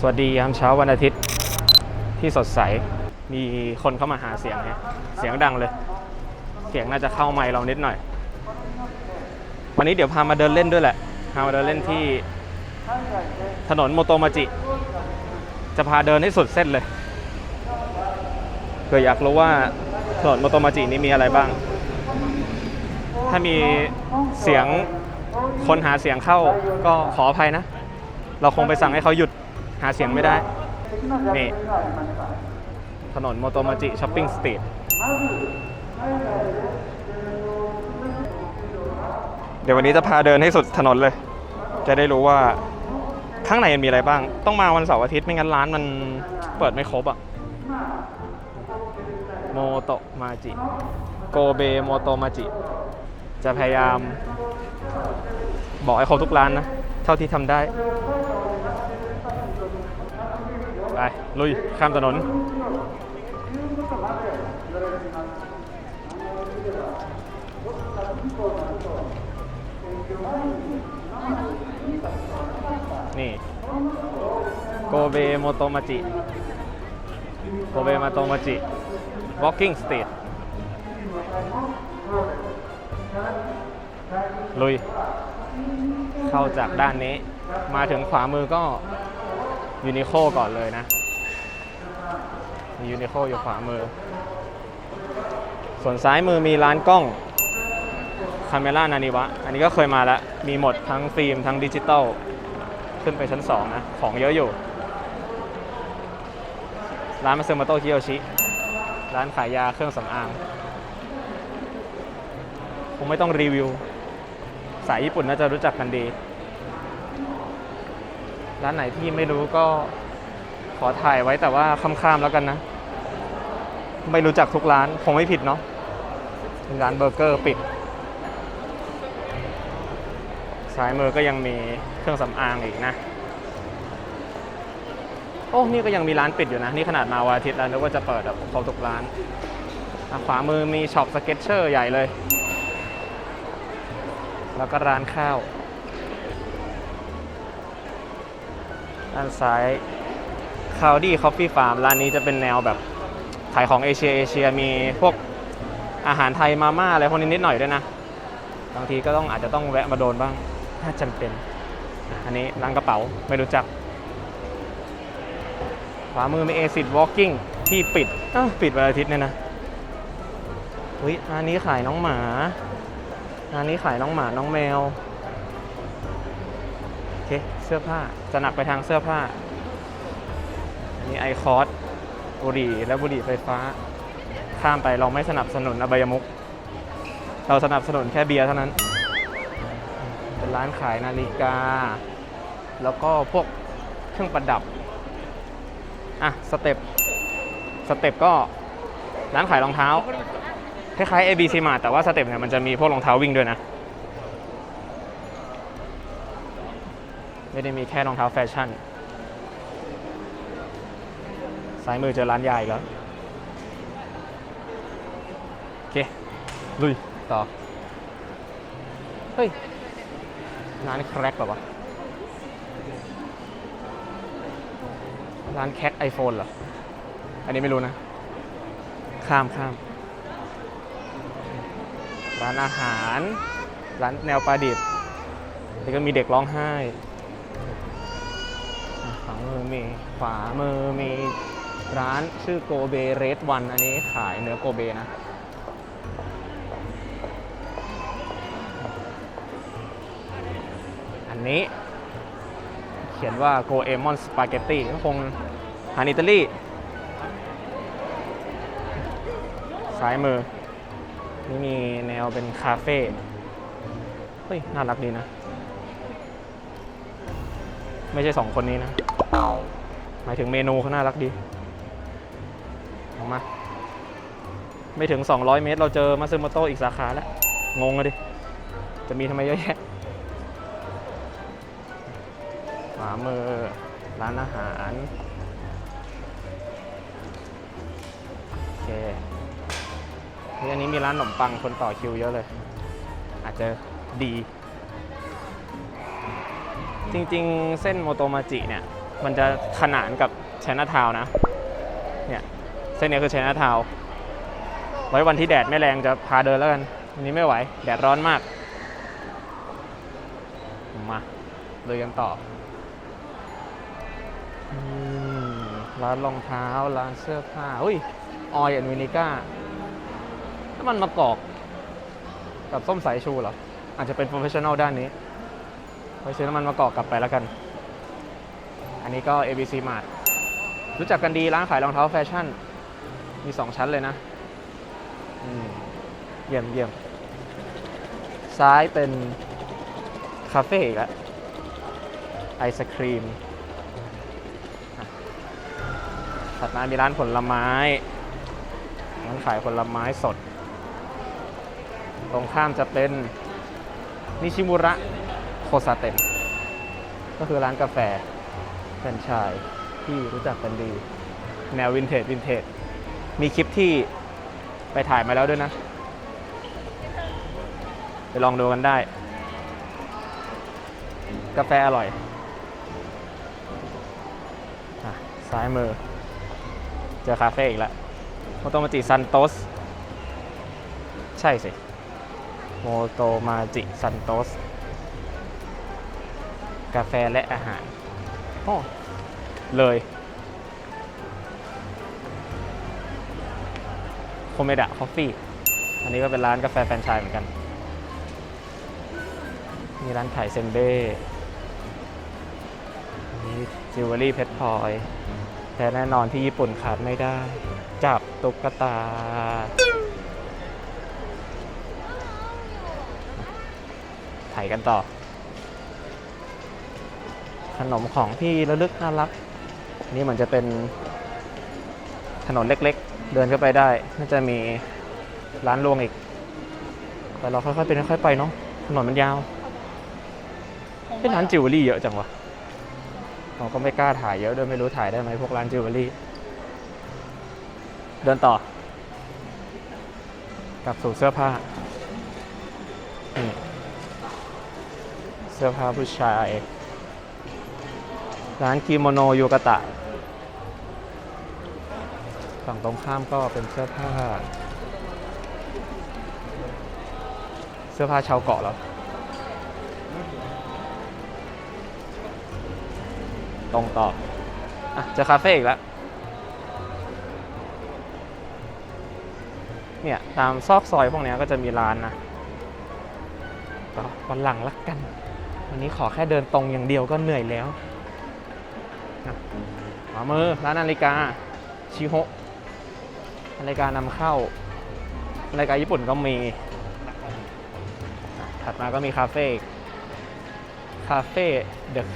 สวัสดียามเช้าวันอาทิตย์ที่สดใส มีคนเข้ามาหาเสียงฮะเสียงดังเลย เสียงน่าจะเข้าไมค์เรานิดหน่อย วันนี้เดี๋ยวพามาเดินเล่นด้วยแหละ พามาเดินเล่นที่ถนนโมโตมาจิ จะพาเดินให้สุดเส้นเลยเผื่ออยากรู้ว่าถนนโมโตมาจินี้มีอะไรบ้าง ถ้ามีเสียงคนหาเสียงเข้าก็ขออภัยนะ เราคงไปสั่งให้เขาหยุด หาเสียงไม่ได้ นี่ ถนนโมโตมาจิช้อปปิ้งสตรีทเดี๋ยววันนี้จะพาเดินให้สุดถนนเลย จะได้รู้ว่าข้างในมันมีอะไรบ้าง ต้องมาวันเสาร์อาทิตย์ไม่งั้นร้านมันเปิดไม่ครบอะโมโตมาจิ โกเบโมโตมาจิ จะพยายามบอกให้ครบทุกร้านนะ เท่าที่ทำได้ ไป ลุย ข้ามถนน นี่ โกเบโมโตมาจิ โกเบมาโตมาจิ walking street ลุย เข้าจากด้านนี้ มาถึงขวามือก็ยูนิโคก่อนเลยนะ ยูนิโคอยู่ขวามือ ส่วนซ้ายมือมีร้านกล้องคาเมล่านานิวะ อันนี้ก็เคยมาแล้ว มีหมดทั้งฟิล์มทั้งดิจิตอล ขึ้นไปชั้น 2 นะ ของเยอะอยู่ ร้านมาเซมาโตะคิโยชิ ร้านขายยาเครื่องสำอาง คงไม่ต้องรีวิว สายญี่ปุ่นน่าจะรู้จักกันดี ร้านไหนที่ไม่รู้ก็ ขอถ่ายไว้แต่ว่าค่ำๆแล้วกันนะ ไม่รู้จักทุกร้านคงไม่ผิดเนาะร้านเบอร์เกอร์ปิดซ้ายมือก็ยังมีเครื่องสำอางอีกนะ โอ้นี่ก็ยังมีร้านปิดอยู่นะ นี่ขนาดมาวันอาทิตย์แล้วนึกว่าจะเปิดแบบครบทุกร้านขวามือมีช็อปสเก็ตเชอร์ใหญ่เลย แล้วก็ร้านข้าว ด้านซ้าย คาวดี้คอฟฟี่ฟาร์มร้านนี้จะเป็นแนวแบบขายของเอเชียเอเชียมีพวกอาหารไทยมาม่าอะไรพวกนี้นิดหน่อยด้วยนะ บางทีก็ต้องอาจจะต้องแวะมาโดนบ้าง ถ้าจำเป็น อันนี้ร้านกระเป๋าไม่รู้จัก ขวามือมีเอซิดวอล์กิ้งที่ปิดปิดวันอาทิตย์เนี่ยนะเฮ้ยอันนี้ขายน้องหมาอันนี้ขายน้องหมาน้องแมวโอเคเสื้อผ้าจะหนักไปทางเสื้อผ้า อันนี้ไอคอสบุหรี่และบุหรี่ไฟฟ้า ข้ามไปเราไม่สนับสนุนอบายมุก เราสนับสนุนแค่เบียร์เท่านั้น เป็นร้านขายนาฬิกา แล้วก็พวกเครื่องประดับ อะ สเต็ป สเต็ปก็ร้านขายรองเท้า คล้ายๆ ABC Mart แต่ว่าสเต็ปเนี่ยมันจะมีพวกรองเท้าวิ่งด้วยนะ ไม่ได้มีแค่รองเท้าแฟชั่น ซ้ายมือเจอร้านยาอีกแล้ว โอเค ลุย ต่อ เฮ้ยร้านแคร็กแบบวะ ร้านแคร็กไอโฟนเหรอ อันนี้ไม่รู้นะ ข้ามข้าม ร้านอาหาร ร้านแนวปลาดิบแล้วก็มีเด็กร้องไห้อะขวามือมี ขวามือมี ร้านชื่อโกเบเรดวันอันนี้ขายเนื้อโกเบนะ อันนี้ เขียนว่าโกเอมอนสปาเกตตี้ก็คงอาหารอิตาลีซ้ายมือ นี่มีแนวเป็นคาเฟ่เฮ้ย น่ารักดีนะ ไม่ใช่สองคนนี้นะ หมายถึงเมนูเขาน่ารักดี มา ไม่ถึง 200 เมตร เราเจอมาซึโมโตอีกสาขาแล้ว งงเลยดิ จะมีทำไมเยอะแยะขวามือร้านอาหารโอเคนี่อันนี้มีร้านขนมปังคนต่อคิวเยอะเลย อาจจะดี จริงๆ เส้นโมโตมาจิเนี่ย มันจะขนานกับชนะทาวนะ เส้นนี้คือชนะทาวไว้วันที่แดดไม่แรงจะพาเดินแล้วกันวันนี้ไม่ไหว แดดร้อนมาก มาเลยกันต่อร้านรองเท้า ร้านเสื้อผ้าอุ้ยออยแอนวินิก้าน้ำมันมะกอก กับส้มสายชูเหรอ อาจจะเป็นโปรเฟชชั่นอลด้านนี้ไปซื้อน้ำมันมะกอกกลับไปแล้วกัน อันนี้ก็ ABC Mart รู้จักกันดีร้านขายรองเท้าแฟชั่น มี2ชั้นเลยนะเยี่ยมเยี่ยมซ้ายเป็น คาเฟ่อีกแล้วไอศครีมถัดมามีร้านผลไม้ร้านขายผลไม้สด ตรงข้ามจะเป็น นิชิมุระโคซาเต็นก็คือร้านกาแฟแฟรนไชส์ที่รู้จักกันดี แนววินเทจวินเทจ มีคลิปที่ไปถ่ายมาแล้วด้วยนะ ไปลองดูกันได้ กาแฟอร่อยอซ้ายมือ เจอคาเฟ่อีกแล้วโมโตมาจิซันโตส ใช่สิ โมโตมาจิซันโตส กาแฟและอาหาร โอ้ เลย คเมดะคอฟฟี่อันนี้ก็เป็นร้านกาแฟแฟรนไชส์เหมือนกัน มีร้านขายเซนเบ้มีจิวเวลรี่เพชรพลอยแต่แน่นอนที่ญี่ปุ่นขาดไม่ได้ จับตุ๊กตา ถ่ายกันต่อ ขนมของที่ระลึกน่ารัก นี่เหมือนจะเป็นถนนเล็กๆ เดินเข้าไปได้ น่าจะมีร้านรวงอีก แต่เราค่อยๆเป็นค่อยๆไปเนาะ ถนนมันยาวเป็นร้านจิวเวลรี่เยอะจังวะเราก็ไม่กล้าถ่ายเยอะด้วยไม่รู้ถ่ายได้ไหมพวกร้านจิวเวลรี่ เดินต่อ กลับสู่เสื้อผ้า เสื้อผ้าผู้ชาย ร้านกิโมโนยูกะตะ ฝั่งตรงข้ามก็เป็นเสื้อผ้า เสื้อผ้าชาวเกาะแล้วตรงต่ออะจอคาเฟ่อีกแล้ว เนี่ย ตามซอกซอยพวกนี้ก็จะมีร้านนะก็วันหลังละกัน วันนี้ขอแค่เดินตรงอย่างเดียวก็เหนื่อยแล้วขวามือร้านนาฬิกา ชิโฮะ นาฬิกานำเข้านาฬิกาญี่ปุ่นก็มี ถัดมาก็มีคาเฟ่คาเฟ่เดอะ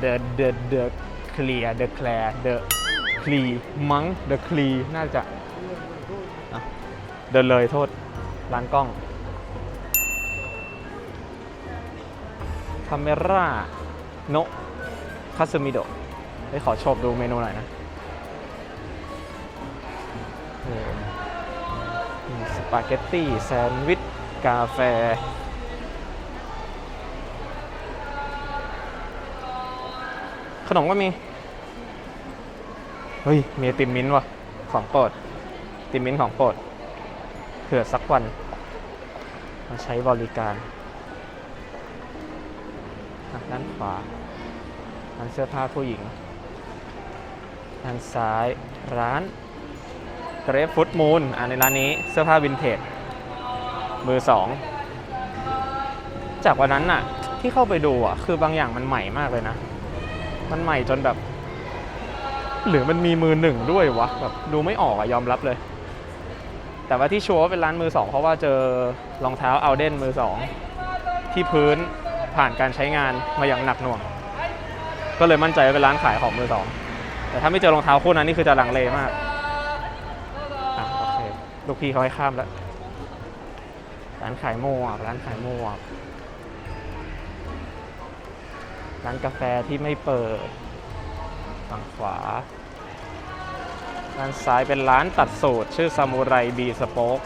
เดอะเดอะเดอะเคลียเดอะแคลเดอะคลีมั้งเดอะคลีน่าจะเดินเลยโทษร้านกล้องคาเมร่าโนคาสมิโดะไปขอชมดูเมนูหน่อยนะ ปาเกตตี้แซนด์วิช กาแฟ ขนมก็มี เฮ้ย มีติมมิ้นท์ว่ะของโปรด ติมมิ้นท์ของโปรดเผื่อสักวัน มาใช้บริการด้านขวาร้านเสื้อผ้าผู้หญิง ด้านซ้ายร้าน เกรฟฟุตมูนอ่าในร้านนี้เสื้อผ้าวินเทจมือสองจากวันนั้นน่ะ ที่เข้าไปดูอะ คือบางอย่างมันใหม่มากเลยนะ มันใหม่จนแบบ หรือมันมีมือหนึ่งด้วยวะแบบดูไม่ออกอะยอมรับเลย แต่ว่าที่ชัวร์ว่าเป็นร้านมือสองเพราะว่าเจอรองเท้าเอาเดนมือสองที่พื้นผ่านการใช้งานมาอย่างหนักหน่วง ก็เลยมั่นใจว่าเป็นร้านขายของมือสองแต่ถ้าไม่เจอรองเท้าคู่นั้นนี่คือจะลังเลมาก ลูกพี่เขาให้ข้ามแล้ว ร้านขายหมวกร้านขายหมวกร้านกาแฟที่ไม่เปิด ฝั่งขวา ด้านซ้ายเป็นร้านตัดสูตร ชื่อซามูไรบีสโป๊ก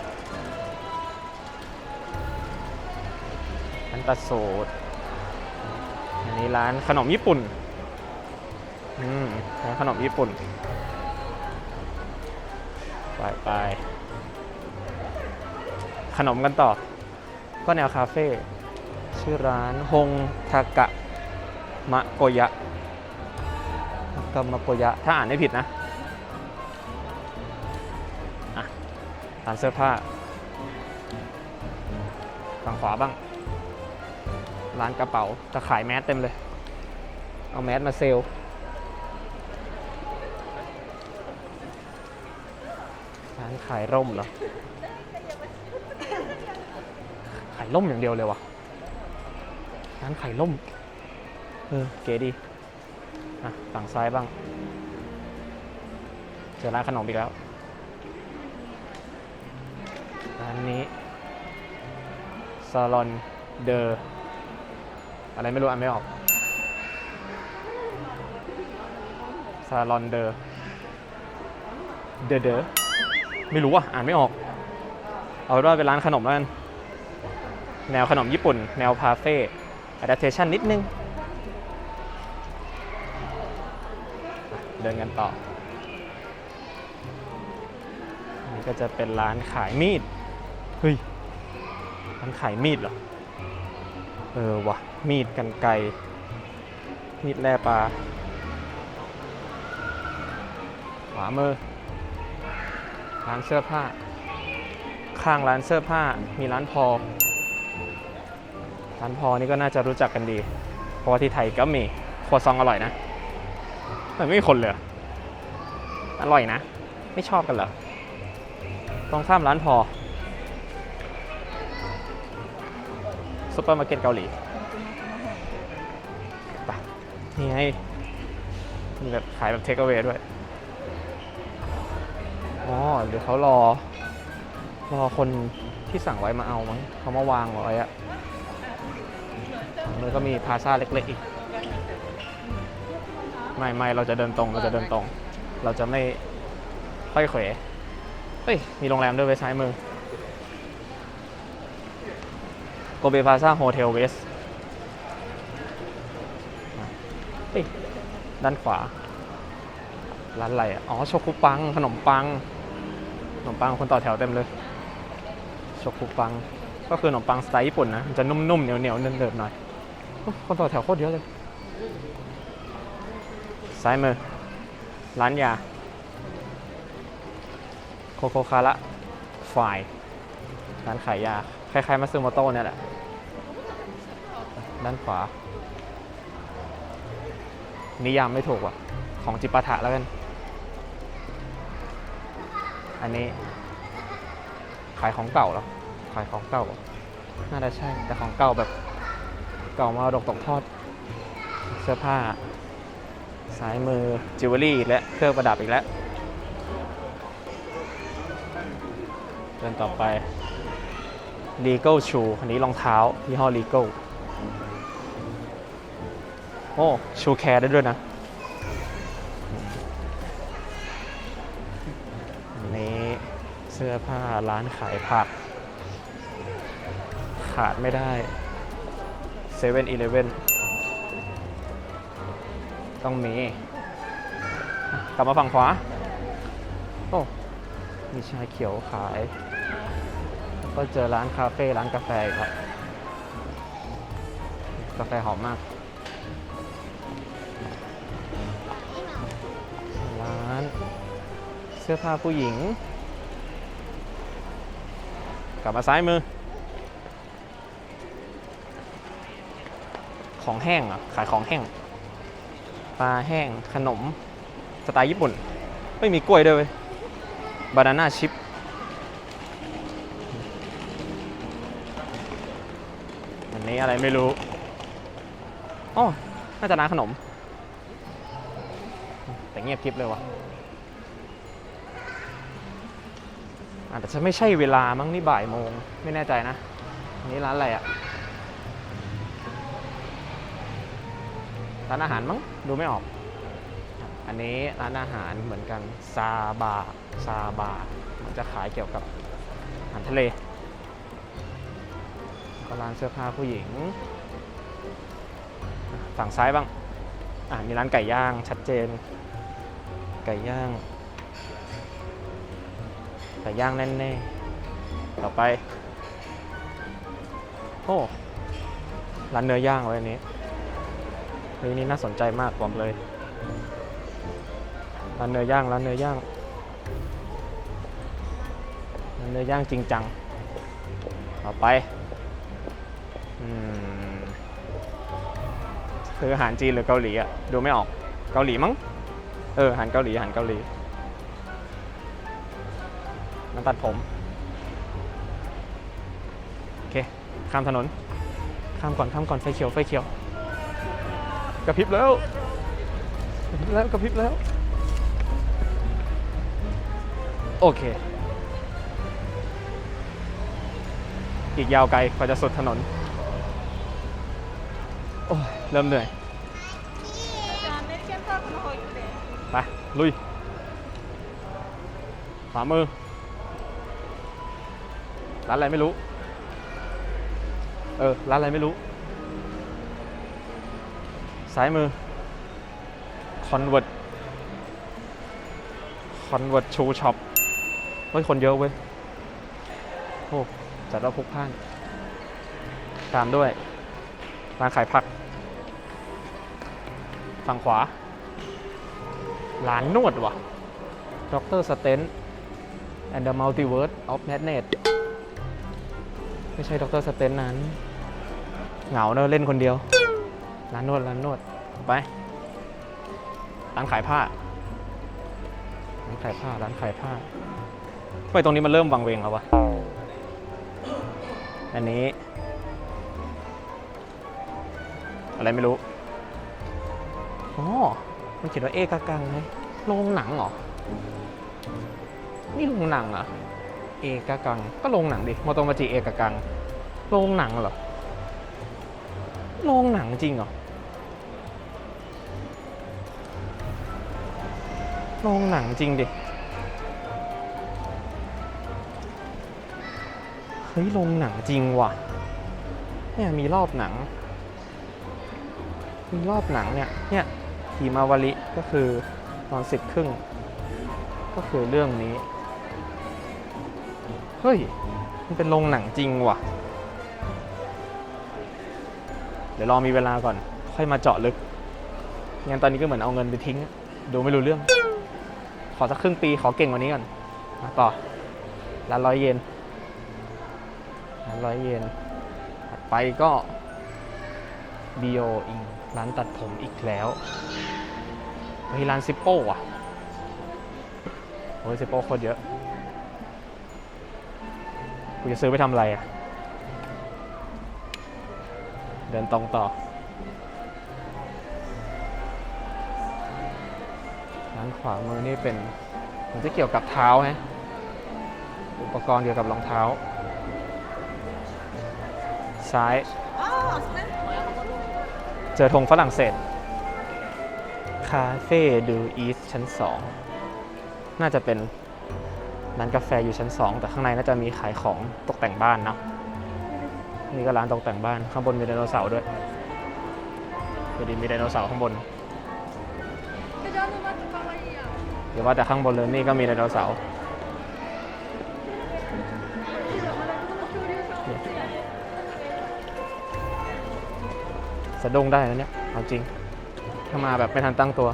ร้านตัดสูตร อันนี้ร้านขนมญี่ปุ่น อืมแล้วขนมญี่ปุ่น ไปไป ขนมกันต่อ ก็แนวคาเฟ่ชื่อร้านฮงทากะมะโกยะกามะโกยะ ถ้าอ่านไม่ผิดนะร้านเสื้อผ้าฝั่งขวาบ้าง ร้านกระเป๋าจะขายแมสเต็มเลย เอาแมสมาเซลร้านขายร่มเหรอ ร่มอย่างเดียวเลยวะร้านขายร่ม เออ เก๋ดีอะฝั่งซ้ายบ้าง เจอร้านขนมอีกแล้ว ร้านนี้ซาลอนเดอร์อะไรไม่รู้อ่านไม่ออกซาลอนเดอร์เดอเดอไม่รู้อะ อ่านไม่ออก เอาเป็นว่าเป็นร้านขนมแล้วกัน แนวขนมญี่ปุ่น แนวพาเฟ่ adaptation นิดนึง เดินกันต่อนนี้ก็จะเป็นร้านขายมีด เฮ้ย ร้านขายมีดเหรอ เออวะมีดกันไกมีดแล่ปลาขวามือ ร้านเสื้อผ้า ข้างร้านเสื้อผ้ามีร้านพอ ร้านพอนี่ก็น่าจะรู้จักกันดี เพราะว่าที่ไทยก็มีครัวซองอร่อยนะแต่ไม่มีคนเลย อร่อยนะ ไม่ชอบกันเหรอตรงข้ามร้านพอซุปเปอร์มาร์เก็ตเกาหลีไปนี่ไงมีแบบขายแบบเทคเอา a y ด้วย อ๋อเดี๋ยวเขารอ รอคนที่สั่งไว้มาเอามั้งเขามาวางไว้อะ แล้วก็มีพาซาเล็กๆอีก ไม่ไม่เราจะเดินตรงเราจะเดินตรง เราจะไม่ค่อยเขวเฮ้ย มีโรงแรมด้วยไว้ซ้ายมือโกเบพาซาโฮเทลเวสเฮ้ย ด้านขวา ร้านอะไรอ๋อ โชคุปัง ขนมปัง ขนมปังคนต่อแถวเต็มเลย โชคุปัง ก็คือขนมปังสไตล์ญี่ปุ่นนะมันจะนุ่มๆ เหนียวๆเนิบๆหน่อย คนต่อแถวโคตรเยอะเลย ซ้ายมือ ร้านยา โคโคคาระฝ่าย ร้านขายยา คล้ายๆมาซึโมโต้เนี่ยแหละ ด้านขวา นิยามไม่ถูกว่ะ ของจิปาถะแล้วกัน อันนี้ ขายของเก่าหรอ ขายของเก่า น่าจะใช่ แต่ของเก่าแบบ เก่ามาดกตกทอด เสื้อผ้า สายมือจิวเวลรี่และเครื่องประดับอีกแล้วเดินต่อไป Legal Shoe อันนี้รองเท้ายี่ห้อ Legal โอ้ชูแคร์ได้ด้วยนะนนี้เสื้อผ้าร้านขายผัก ขาดไม่ได้ เซเว่นอีเลเว่นต้องมี กลับมาฝั่งขวา โอ้ มีชาเขียวขายแล้วก็เจอร้านคาเฟ่ร้านกาแฟอีกครับ กาแฟหอมมาก ร้าน เสื้อผ้าผู้หญิง กลับมาซ้ายมือ ของแห้งอะขายของแห้ง ปลาแห้งขนม สไตล์ญี่ปุ่น ไม่มีกล้วยด้วยเว้ยบานาน่าชิปอันนี้อะไรไม่รู้อ๋อน่าจะร้านขนม แต่เงียบกริบเลยวะอาจจะไม่ใช่เวลามั้งนี่บ่ายโมง ไม่แน่ใจนะ อันนี้ร้านอะไรอะ ร้านอาหารมั้งดูไม่ออก อันนี้ร้านอาหารเหมือนกันซาบาซาบามันจะขายเกี่ยวกับอาหารทะเลก็ร้านเสื้อผ้าผู้หญิง ฝั่งซ้ายบ้างอ่ามีร้านไก่ย่างชัดเจน ไก่ย่าง ไก่ย่างแน่ๆต่อไป โอ้ร้านเนื้อย่างไว้นี้ เฮ้ยนี่น่าสนใจมากบอกเลยร้านเนื้อย่างร้านเนื้อย่างร้านเนื้อย่างจริงจังต่อไปอคืออาหารจีนหรือเกาหลีอะดูไม่ออกเกาหลีมั้งเอออาหารเกาหลีอาหารเกาหลีน้ำตัดผมโอเคข้ามถนนข้ามก่อนข้ามก่อนไฟเขียวไฟเขียว กระพริบแล้วกระพริบแล้วกระพริบแล้ว โอเค อีกยาวไกลกว่าจะสุดถนน โอ้เริ่มเหนื่อย ไป ลุยขวามือ ร้านอะไรไม่รู้ เออ ร้านอะไรไม่รู้ ซ้ายมือ Convert Convert Shoe Shop เฮ้ย คนเยอะเว้ย โอ้จัดว่าพลุกพ่าน ตามด้วย ร้านขายผัก ฝั่งขวา ร้านนวดว่ะดรสเตน and the multiverse of madness ไม่ใช่ดรสเตนนั้น เหงาเนอะเล่นคนเดียว ร้านนวดร้านนวดไปร้านขายผ้าร้านขายผ้าร้านขายผ้าทำไมตรงนี้มันเริ่มวังเวงแล้ววะอันนี้ อะไรไม่รู้อ๋อมันเขียนว่าเอกกังไหมโรงหนังเหรอ นี่โรงหนังเหรอเอกกัง ก็โรงหนังดิโมโตมาจิเอกกัง โรงหนังเหรอ โรงหนังจริงเหรอ โรงหนังจริงดิ เฮ้ยโรงหนังจริงว่ะ เนี่ยมีรอบหนัง มีรอบหนังเนี่ย เนี่ยทีมาวาริก็คือตอนสิบครึ่ง ก็คือเรื่องนี้ เฮ้ย มันเป็นโรงหนังจริงว่ะ เดี๋ยวรอมีเวลาก่อน ค่อยมาเจาะลึก งั้นตอนนี้ก็เหมือนเอาเงินไปทิ้ง ดูไม่รู้เรื่อง อสักครึ่งปีขอเก่งกว่านี้ก่อนมาต่อร้านร้อยเยนร้านร้อยเยนถัดไปก็ b ิโออิงร้านตัดผมอีกแล้วเฮ้ยร้านซิปโป้อะโอ้ยซิปโป้โคตรเยอะกูจะซื้อไปทำอะไรอะเดินตรงต่อ ด้านขวามือนี่เป็นมันจะเกี่ยวกับเท้าฮะอุปกรณ์เกี่ยวกับรองเท้า ซ้าย เจอธงฝรั่งเศส คาเฟ่ดูอีสชั้น 2 น่าจะเป็นร้านกาแฟอยู่ชั้น 2 แต่ข้างในน่าจะมีขายของตกแต่งบ้านนะนี่ก็ร้านตกแต่งบ้านข้างบนมีไดโนเสาร์ด้วยดีมีไดโนเสาร์ข้างบน เดี๋ยวว่าแต่ข้างบนเลยนี่ก็มีไดโนเสาร์สะดุ้งได้นะเนี่ยเอาจริง ถ้ามาแบบไม่ทันตั้งตัว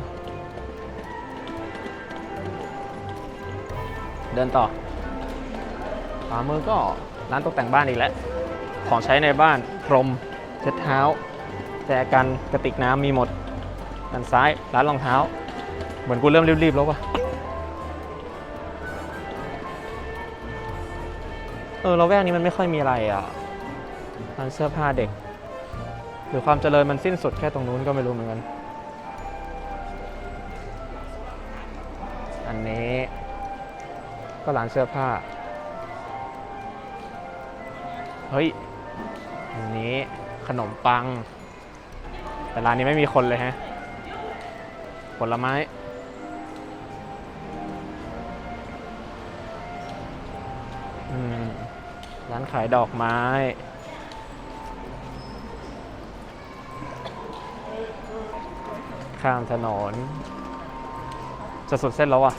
เดินต่อขวามือก็ร้านตกแต่งบ้านอีกแล้ว ของใช้ในบ้านพรมเช็ดเท้าแจกันกระติกน้ำมีหมดด้านซ้ายร้านรองเท้า เหมือนกูเริ่มรีบๆแล้ววะ เออเราแวกนี้มันไม่ค่อยมีอะไรอะร้านเสื้อผ้าเด็ก หรือความเจริญมันสิ้นสุดแค่ตรงนู้นก็ไม่รู้เหมือนกัน อันนี้ ก็ร้านเสื้อผ้า เฮ้ย อันนี้ขนมปัง แต่ร้านนี้ไม่มีคนเลยฮะ ผลไม้ ขายดอกไม้ ข้ามถนนจะสุดเส้นแล้วอะ